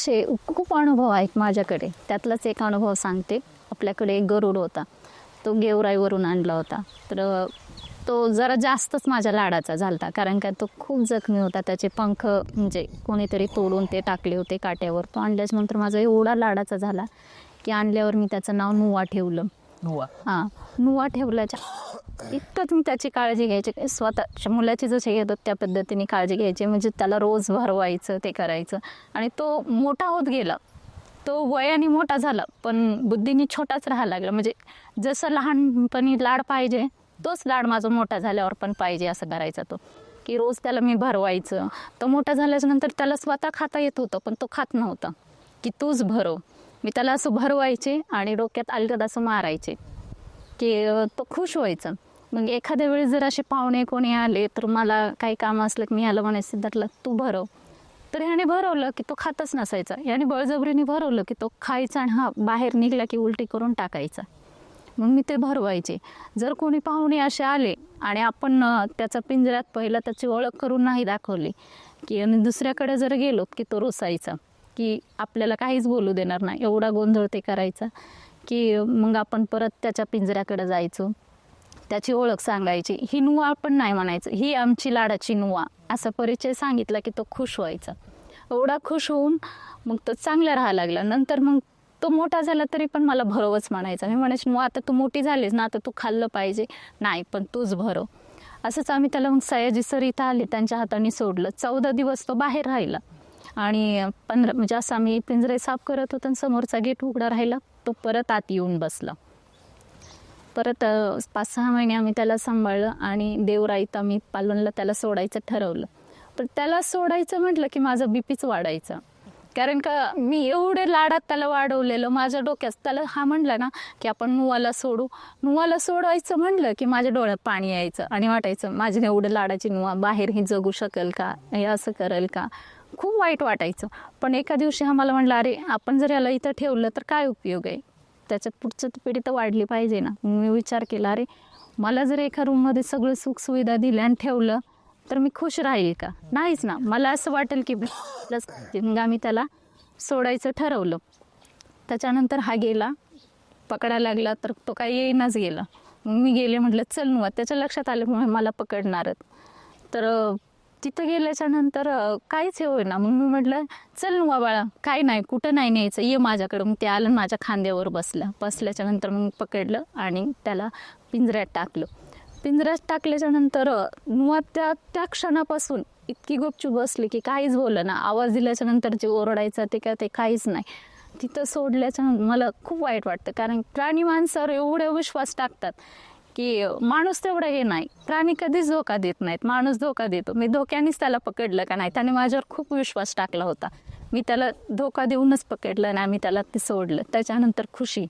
असे खूप अनुभव आहेत माझ्याकडे. त्यातलाच एक अनुभव सांगते. आपल्याकडे एक गरुड होता. तो गेवराईवरून आणला होता. तर तो जरा जास्तच माझ्या लाडाचा झाला होता कारण का तो खूप जखमी होता. त्याचे पंख म्हणजे कोणीतरी तोडून ते टाकले होते काट्यावर. तो आणल्याच्यानंतर माझा एवढा लाडाचा झाला की आणल्यावर मी त्याचं नाव नुवा ठेवलं. नुवा हां नुवा ठेवल्याच्या. इतकंच मी त्याची काळजी घ्यायची. काय स्वतःच्या मुलाची जसे घेतो त्या पद्धतीने काळजी घ्यायची म्हणजे त्याला रोज भरवायचं ते करायचं. आणि तो मोठा होत गेला. तो वयाने मोठा झाला पण बुद्धीने छोटाच राहायला लागला. म्हणजे जसं लहानपणी लाड पाहिजे तोच लाड माझा मोठा झाल्यावर पण पाहिजे असं करायचा तो. की रोज त्याला मी भरवायचं. तो मोठा झाल्याच्यानंतर त्याला स्वतः खाता येत होतं पण तो खात नव्हता. की तूच भरव. मी त्याला असं भरवायचे आणि डोक्यात अलगद असं मारायचे की तो खुश व्हायचा. मग एखाद्या वेळेस जर असे पाहुणे कोणी आले तर मला काही काम असलं की मी याला म्हणायचं सिद्धार्थला तू भरव. तर ह्याने भरवलं की तो खातच नसायचा. याने बळजबरीने भरवलं की तो खायचा आणि हा बाहेर निघला की उलटी करून टाकायचा. मग मी ते भरवायचे. जर कोणी पाहुणे असे आले आणि आपण त्याचा पिंजऱ्यात पहिला त्याची ओळख करून नाही दाखवली की आणि दुसऱ्याकडे जर गेलो की तो रुसायचा. की आपल्याला काहीच बोलू देणार नाही. एवढा गोंधळ ते करायचा की मग आपण परत त्याच्या पिंजऱ्याकडे जायचो. त्याची ओळख सांगायची. ही नुवा पण नाही म्हणायचं. ही आमची लाडाची नुवा. असा परिचय सांगितला की तो खुश व्हायचा. एवढा खुश होऊन मग तो चांगला राहायला लागला. नंतर मग तो मोठा झाला तरी पण मला भरवच म्हणायचा. मी म्हणायची मग आता तू मोठी झालीस ना आता तू खाल्लं पाहिजे. नाही पण तूच भरव. असंच आम्ही त्याला मग सयाजी सर इथं आले त्यांच्या हाताने सोडलं. चौदा दिवस तो बाहेर राहिला. आणि पंधरा म्हणजे असं आम्ही पिंजरे साफ करत होतो आणि समोरचा गेट उघडा राहिला तो परत आत येऊन बसला. परत पाच सहा महिने आम्ही त्याला सांभाळलं आणि देवराईत आम्ही पालवणला त्याला सोडायचं ठरवलं. पण त्याला सोडायचं म्हटलं की माझं बीपीच वाढायचं. कारण का मी एवढे लाडात त्याला वाढवलेलं माझ्या डोक्यात त्याला हा म्हणला ना की आपण नुवाला सोडू. नुवाला सोडवायचं म्हणलं की माझ्या डोळ्यात पाणी यायचं आणि वाटायचं माझी एवढं लाडाची नुवा बाहेर ही जगू शकेल का? हे असं करेल का? खूप वाईट वाटायचं. पण एका दिवशी आम्हाला म्हणलं अरे आपण जर याला इथं ठेवलं तर काय उपयोग आहे? त्याच्यात पुढचं पिढी तर वाढली पाहिजे ना. मग मी विचार केला अरे मला जर एका रूममध्ये सगळं सुखसुविधा दिल्या आणि ठेवलं तर मी खुश राहील का? नाहीच ना. मला असं वाटेल की प्लस मग आम्ही त्याला सोडायचं ठरवलं. त्याच्यानंतर हा गेला पकडायला लागला तर तो काही येईनाच गेला. मग मी गेले म्हटलं चल न त्याच्या लक्षात आलं मला पकडणारच. तर तिथं गेल्याच्यानंतर काहीच हे होईना. मग मी म्हटलं चल नुवा बाळा काय नाही कुठं नाही न्यायचं. ये माझ्याकडं. मग ते आलं माझ्या खांद्यावर बसलं. बसल्याच्या नंतर मग पकडलं आणि त्याला पिंजऱ्यात टाकलं. पिंजऱ्यात टाकल्याच्या नंतर नुवा त्या त्या क्षणापासून इतकी गुपचूप बसली की काहीच बोललं ना. आवाज दिल्याच्या नंतर जे ओरडायचं ते काय ते काहीच नाही. तिथं सोडल्याच्या मला खूप वाईट वाटतं. कारण प्राणी माणसावर एवढे विश्वास टाकतात. की माणूस तेवढं हे नाही. प्राणी कधीच धोका देत नाहीत. माणूस धोका देतो. मी धोक्यानेच त्याला पकडलं का नाही? त्याने माझ्यावर खूप विश्वास टाकला होता. मी त्याला धोका देऊनच पकडलं आणि आम्ही त्याला ते सोडलं. त्याच्यानंतर खुशी.